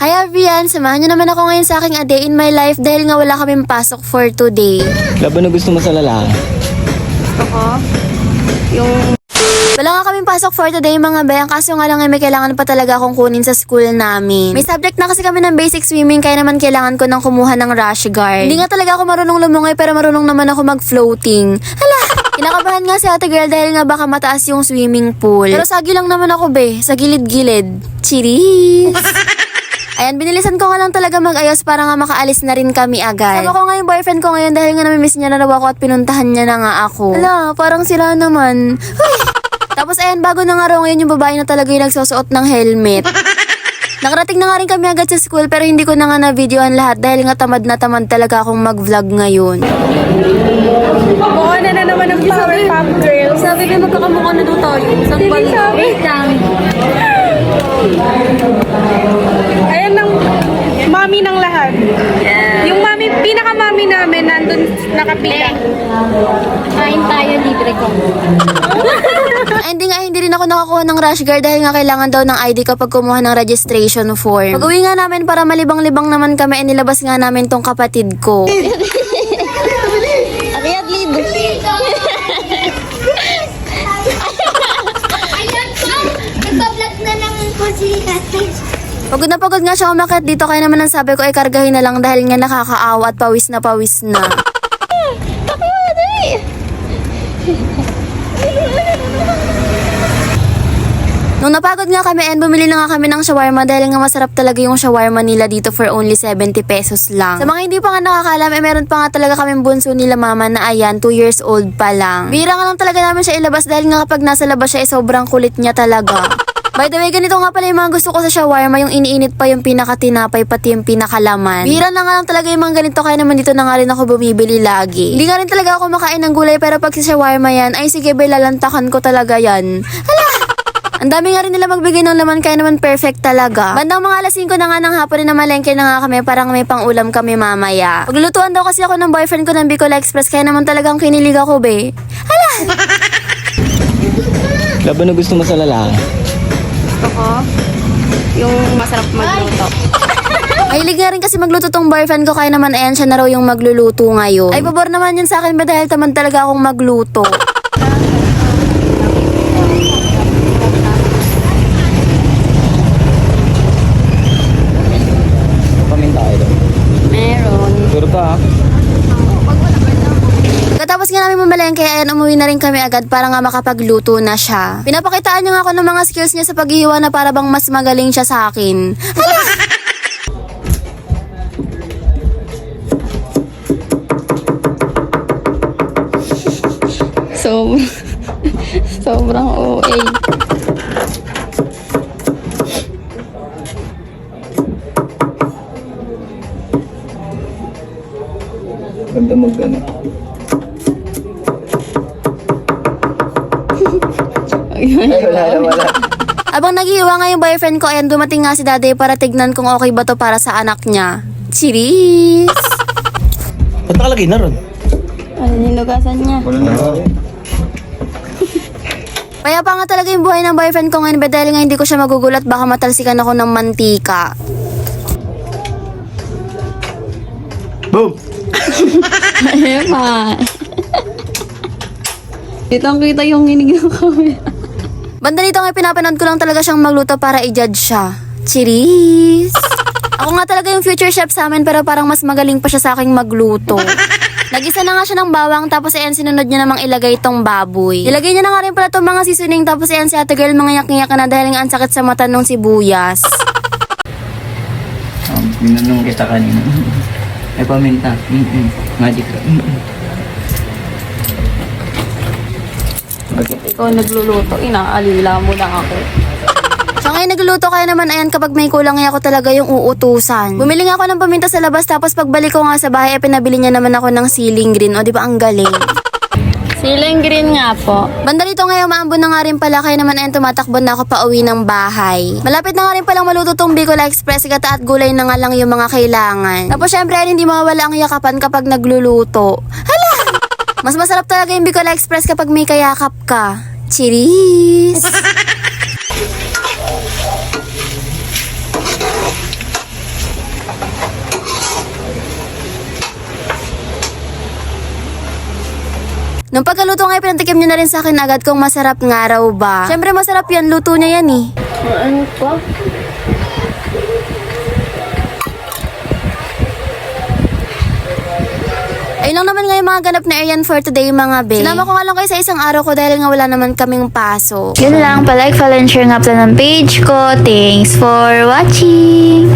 Hi everyone! Samahan niyo naman ako ngayon sa aking a day in my life dahil nga wala kaming pasok for today. Laban na gusto mo sa lalaki. Wala nga kaming pasok for today mga bayan kaso nga lang ay may kailangan pa talaga akong kunin sa school namin. May subject na kasi kami ng basic swimming kaya naman kailangan ko nang kumuha ng rash guard. Hindi nga talaga ako marunong lumungoy pero marunong naman ako mag-floating. Hala! Kinakabahan nga si ate girl dahil nga baka mataas yung swimming pool. Pero sagi lang naman ako be, sa gilid-gilid. Cheers! Ayan, binilisan ko nga lang talaga mag-ayos para nga makaalis na rin kami agad. Sama ko nga yung boyfriend ko ngayon dahil nga namimiss niya na raw ako at pinuntahan niya na nga ako. Ala, parang sila naman. Tapos ayan, bago na nga raw ngayon yung babae na talaga yung nagsusuot ng helmet. Nakarating na nga rin kami agad sa school pero hindi ko na nga na-videoan lahat dahil nga tamad na tamad talaga akong mag-vlog ngayon. Oo na na naman ang Powerpuff Girls. Sabi ko magkakamukha na daw tayo. Saan ba nila? Wait Ayan ang mami ng lahat. Yung mami, pinaka-mami namin nandun nakapila. Kain tayo, libre ko. Ay, hindi nga, hindi rin ako nakakuha ng rush guard dahil nga kailangan daw ng ID kapag kumuha ng registration form. Pag uwi nga namin para malibang-libang naman kami, eh, nilabas nga namin tong kapatid ko. Pagod na pagod nga siya umakit dito kaya naman ang sabi ko ay kargahin na lang dahil nga nakakaawa at pawis na pawis na. Nung napagod nga kami and bumili na nga kami ng shawarma dahil nga masarap talaga yung shawarma nila dito for only 70 pesos lang. Sa mga hindi pa nga nakakalam, eh meron pa nga talaga kaming bunso nila mama na ayan, 2 years old pa lang. Bira nga lang talaga namin siya ilabas dahil nga kapag nasa labas siya, eh, sobrang kulit niya talaga. By the way, ganito nga pala yung mga gusto ko sa shawarma, yung iniinit pa yung pinakatinapay, pati yung pinakalaman. Bira na nga lang talaga yung mga ganito, kaya naman dito na nga rin ako bumibili lagi. Hindi nga rin talaga ako makain ng gulay, pero pag sa shawarma yan, ay sige bay, lalantakan ko talaga yan. Hala! Ang dami nga rin nila magbigay ng laman kaya naman perfect talaga. Bandang mga alas 5 na nga ng hapon na malengke na nga kami parang may pang-ulam kami mamaya. Paglulutuan daw kasi ako ng boyfriend ko ng Bicol Express kaya naman talagang kinilig ako be. Laban na gusto mo sa lalaki. Ako, yung masarap magluto. Mahilig nga rin kasi magluto tong boyfriend ko kaya naman ayan siya na raw yung magluluto ngayon. Ay pabor naman yun sa akin ba dahil tamad talaga akong magluto. Paminta kayo doon. Meron. Sure ka ha? Katapos nga namin mamalengke, ayan umuwi na rin kami agad para nga makapagluto na siya. Pinapakitaan niya nga ako ng mga skills niya sa paghihiwa na para bang mas magaling siya sa akin. So, sobrang OA. Ganda mag ano. Ay, wala na wala. Abang naghihiwa nga yung boyfriend ko, ayan dumating nga si daddy para tignan kung okay ba to para sa anak niya. Cheers! Ba't nakalagay na ron? Ano nilugasan niya? Wala na. Kaya pa nga talaga yung buhay ng boyfriend ko ngayon ba dahil nga hindi ko siya magugulat baka matalsikan ako ng mantika. Boom! Ayun pa. Kitang kita yung hinig ng camera. Banda nito nga pinapanood ko lang talaga siyang magluto para i-judge siya. Cheers! Ako nga talaga yung future chef sa amin pero parang mas magaling pa siya sa aking magluto. Nagisa na nga siya ng bawang tapos ayan sinunod niya namang ilagay itong baboy. Ilagay niya na nga rin pala itong mga seasoning tapos ayan si ate girl mga yak ka na dahil nga ang sakit sa mata nung sibuyas. Um, Minanong kita kanina. Ay paminta. Mm-mm. Magic. Mm-mm. Okay. Ikaw nagluluto, inaalila mo na ako. So ngayon nagluluto kaya naman ayan kapag may kulang ay ako talaga yung uutusan. Bumili nga ako ng paminta sa labas tapos pagbalik ko nga sa bahay ay pinabili niya naman ako ng ceiling green o di ba ang galing. Siling green nga po. Banda dito ngayon maambon na nga rin pala kaya naman ayan tumatakbo na ako pa uwi ng bahay. Malapit na nga rin palang maluto tong Bicol Express gata at gulay na nga lang yung mga kailangan. Tapos syempre hindi mawawala ang yakapan kapag nagluluto. Mas masarap talaga yung Bicola Express kapag may kayakap ka. Cheers! Nung pagkaluto ngayon, pinatikim nyo na rin sa akin agad kung masarap nga raw ba. Siyempre masarap yan, luto niya yan eh. Ano pa? Ayun lang naman nga yung mga ganap na ayan for today mga be. Sinama ko nga lang kayo sa isang araw ko dahil nga wala naman kaming paso. Yun lang, palike, follow, and share nga pala ng page ko. Thanks for watching!